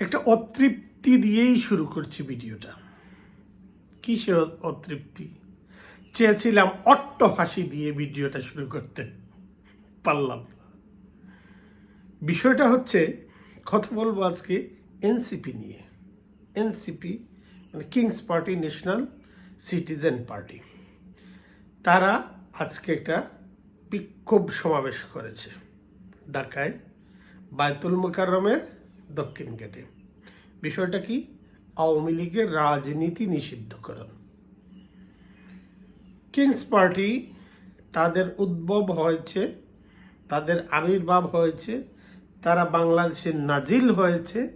একটা অতৃপ্তি দিয়েই শুরু করছি ভিডিওটা। কিসে অতৃপ্তি? চেয়েছিলাম অট্ট হাসি দিয়ে ভিডিওটা শুরু করতে। পারলাম বিষয়টা হচ্ছে, কথা বলব আজকে এনসিপি নিয়ে। এনসিপি মানে kings party National Citizen Party তারা আজকে একটা বিক্ষোভ সমাবেশ করেছে। ঢাকায় বায়তুল মোকাররমের দক্ষিণ গেটে। বিষয়টা কি? আওয়ামী লীগের রাজনীতি নিষিদ্ধকরণ কিংস পার্টি তাদের উদ্ভব হয়েছে, তাদের আবির্ভাব হয়েছে, তারা বাংলাদেশে নাজিল হয়েছে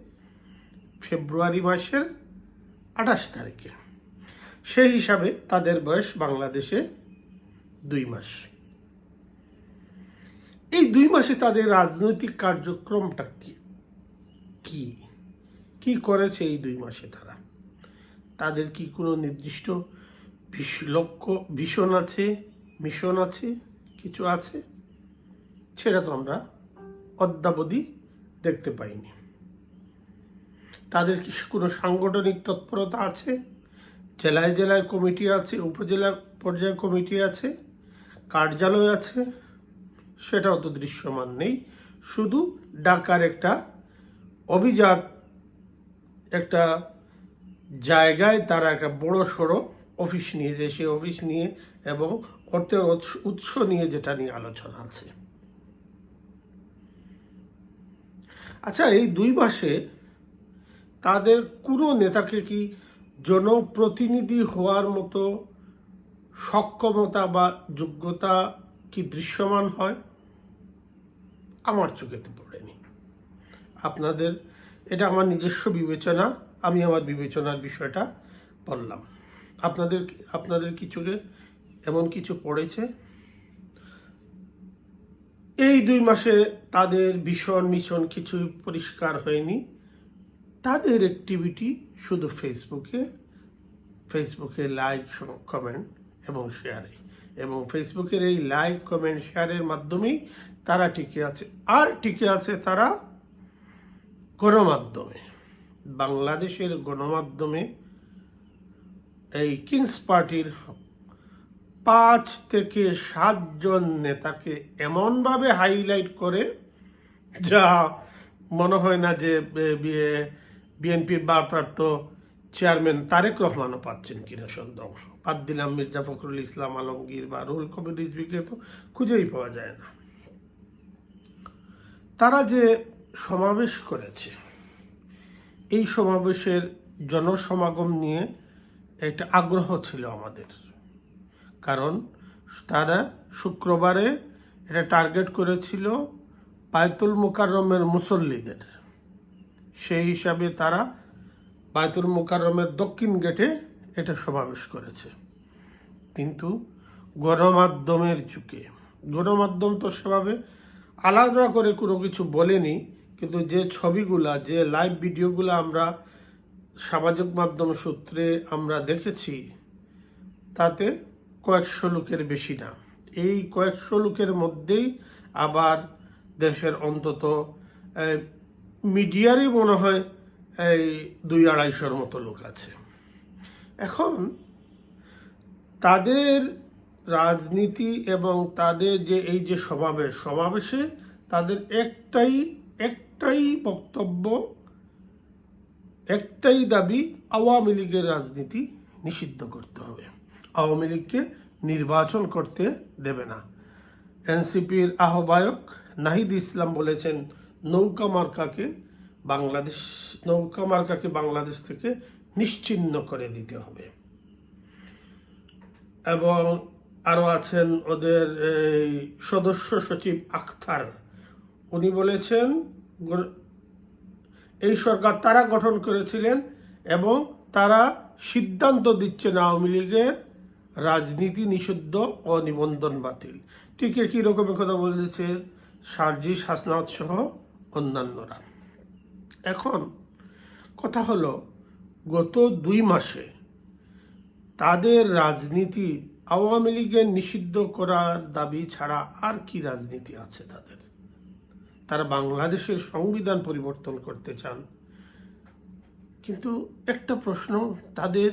ফেব্রুয়ারি মাসের আঠাশ তারিখে। সেই হিসাবে তাদের বয়স বাংলাদেশে দুই মাস। এই দুই মাসে তাদের রাজনৈতিক কার্যক্রমটা কি? কি? কি করেছে এই দুই মাসে তারা? তাদের কি কোনো নির্দিষ্ট লক্ষ্য ভীষণ আছে, মিশন আছে, কিছু আছে? সেটা তো আমরা অদ্যাবধি দেখতে পাইনি। তাদের কি কোনো সাংগঠনিক তৎপরতা আছে? জেলায় জেলায় কমিটি আছে, উপজেলা পর্যায়ে কমিটি আছে, কার্যালয় আছে? সেটাও তো দৃশ্যমান নেই। শুধু ডাকার একটা অভিজাত একটা জায়গায় তারা একটা বড় সড়ো অফিস নিয়ে যে সেই অফিস নিয়ে এবং অর্থের উৎস- নিয়ে যেটা নিয়ে আলোচনা আছে। আচ্ছা এই দুই মাসে তাদের কোনো নেতাকে কি জনপ্রতিনিধি হওয়ার মতো সক্ষমতা বা যোগ্যতা কি দৃশ্যমান হয়? আমার চোখেতে পড়েনি আপনাদের, এটা আমার নিজস্ব বিবেচনা, আমি আমার বিবেচনার বিষয়টা বললাম। আপনাদের আপনাদের কি চোখে এমন কিছু পড়েছে? এই দুই মাসে তাদের ভীষণ মিশন কিছুই পরিষ্কার হয়নি। তাদের অ্যাক্টিভিটি শুধু ফেসবুকে ফেসবুকে লাইক কমেন্ট এবং শেয়ারে এবং ফেসবুকের এই লাইক কমেন্ট শেয়ারের মাধ্যমেই তারা টিকে আছে। আর টিকে আছে তারা গণমাধ্যমে, বাংলাদেশের গণমাধ্যমে এই কিংস পার্টির পাঁচ থেকে সাতজন নেতাকে এমনভাবে হাইলাইট করে, যা মনে হয় না যে বিএনপির বারপ্রাপ্ত চেয়ারম্যান তারেক রহমানও পাচ্ছেন কিনা সন্দেহ। বাদ দিলাম মির্জা ফখরুল ইসলাম, আলমগীর বা রুহুল কবির রিজভিকে তো খুঁজেই পাওয়া যায় না। তারা যে সমাবেশ করেছে। এই সমাবেশের জনসমাগম নিয়ে একটা আগ্রহ ছিল আমাদের। কারণ তারা শুক্রবারে এটা টার্গেট করেছিল বায়তুল মুকাররমের মুসল্লিদের। সেই হিসাবে তারা বায়তুল মুকাররমের দক্ষিণ গেটে এটা সমাবেশ করেছে। কিন্তু গণমাধ্যমের যুগে, গণমাধ্যম তো সেভাবে আলাদা করে কোনো কিছু বলেনি কিন্তু যে ছবিগুলা, যে লাইভ ভিডিওগুলো আমরা সামাজিক মাধ্যম সূত্রে আমরা দেখেছি, তাতে কয়েকশো লোকের বেশি না। এই কয়েকশো লোকের মধ্যেই আবার দেশের অন্তত মিডিয়ারই মনে হয় এই দুই আড়াইশোর মতো লোক আছে। এখন তাদের রাজনীতি এবং তাদের যে এই যে সমাবেশ, সমাবেশে তাদের একটাই একটাই বক্তব্য, একটাই দাবি, আওয়ামী লীগের রাজনীতি নিষিদ্ধ করতে হবে। আওয়ামী লীগকে নির্বাচন করতে দেবে না। এনসিপির আহ্বায়ক নাহিদ ইসলাম বলেছেন, নৌকা মার্কাকে বাংলাদেশ, নৌকা মার্কাকে বাংলাদেশ থেকে নিশ্চিহ্ন করে দিতে হবে। এবং আরও আছেন ওদের সদস্য সচিব আখতার। উনি বলেছেন এই সরকার তারা গঠন করেছিলেন এবং তারা সিদ্ধান্ত দিচ্ছেন আওয়ামী লীগের রাজনীতি নিষিদ্ধ ও নিবন্ধন বাতিল। ঠিক একই রকমের কথা বলেছে সার্জিস হাসনাত সহ অন্যান্যরা। এখন কথা হলো, গত দুই মাসে তাদের রাজনীতি আওয়ামী লীগের নিষিদ্ধ করার দাবি ছাড়া আর কি রাজনীতি আছে তাদের? তারা বাংলাদেশের সংবিধান পরিবর্তন করতে চান। কিন্তু একটা প্রশ্ন, তাদের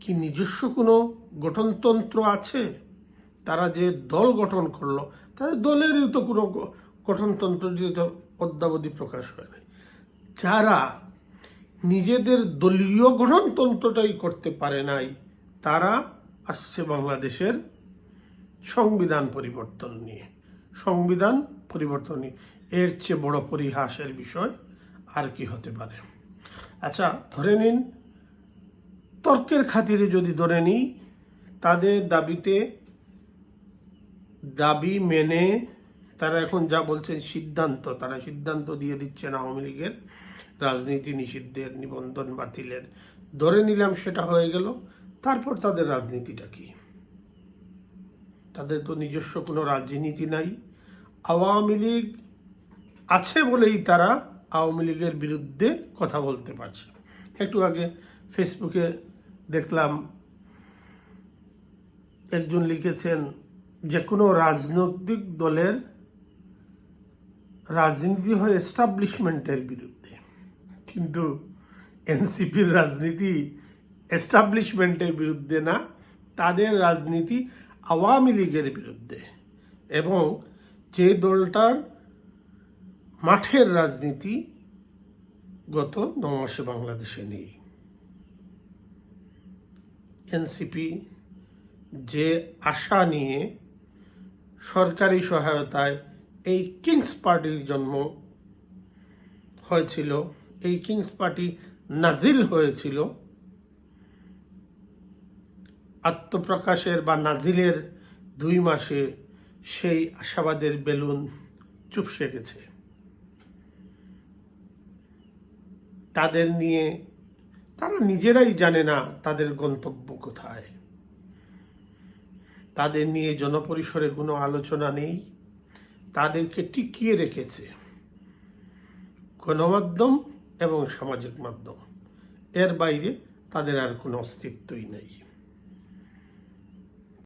কি নিজস্ব কোনো গঠনতন্ত্র আছে? তারা যে দল গঠন করল, তাদের দলেরই তো কোনো গঠনতন্ত্র অদ্যাবধি প্রকাশ হয় নাই। যারা নিজেদের দলীয় গঠনতন্ত্রটাই করতে পারে নাই, তারা আসছে বাংলাদেশের সংবিধান পরিবর্তন নিয়ে। সংবিধান পরিবর্তন নিয়ে। এর চেয়ে বড় পরিহাসের বিষয় আর কি হতে পারে। আচ্ছা ধরে নিন, তর্কের খাতিরে যদি ধরে নিই, তাদের দাবিতে দাবি মেনে তারা এখন যা বলছেন সিদ্ধান্ত, তারা সিদ্ধান্ত দিয়ে দিচ্ছেন আওয়ামী লীগের রাজনীতি নিষিদ্ধের নিবন্ধন বাতিলের। ধরে নিলাম সেটা হয়ে গেল, তারপর তাদের রাজনীতিটা কি? তাদের তো নিজস্ব কোনো রাজনীতি নাই। আওয়ামী লীগ আছে বলেই তারা আওয়ামী লীগের বিরুদ্ধে কথা বলতে পারছে। একটু আগে ফেসবুকে দেখলাম, একজন লিখেছেন যে কোনো রাজনৈতিক দলের রাজনীতি হয় এস্টাবলিশমেন্টের বিরুদ্ধে। কিন্তু এনসিপির রাজনীতি এস্টাবলিশমেন্টের বিরুদ্ধে না, তাদের রাজনীতি আওয়ামী লীগের বিরুদ্ধে। এবং যে দলটার মাঠের রাজনীতি গত ন মাসে বাংলাদেশে নেই। এনসিপি যে আশা নিয়ে সরকারি সহায়তায় এই কিংস পার্টির জন্ম হয়েছিল, এই কিংস পার্টি নাজিল হয়েছিল, আত্মপ্রকাশের বা নাজিলের দুই মাসে সেই আশাবাদের বেলুন চুপসে গেছে। তাদের নিয়ে, তারা নিজেরাই জানে না তাদের গন্তব্য কোথায়। তাদের নিয়ে জনপরিসরে কোনো আলোচনা নেই, তাদেরকে টিকিয়ে রেখেছে। গণমাধ্যম এবং সামাজিক মাধ্যম, এর বাইরে তাদের আর কোনো অস্তিত্বই নেই।